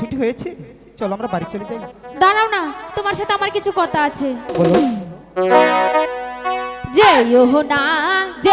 ছুটি হয়েছে? চলো আমরা বাড়ি চলে যাই। দাঁড়াও না তোমার সাথে আমার কিছু কথা আছে। বলো। যেও না যে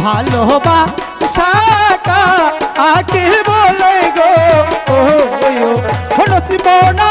ভালোবাসা আগে বলে গো ও নসিব না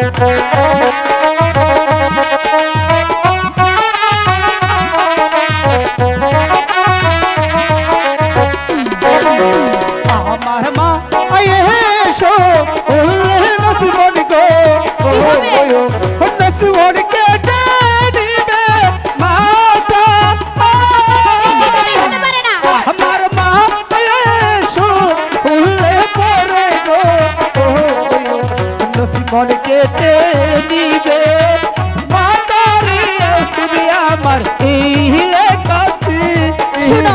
Thank you. কেটে নিবে মাতারি আসবি আমার এই কাছে শুনো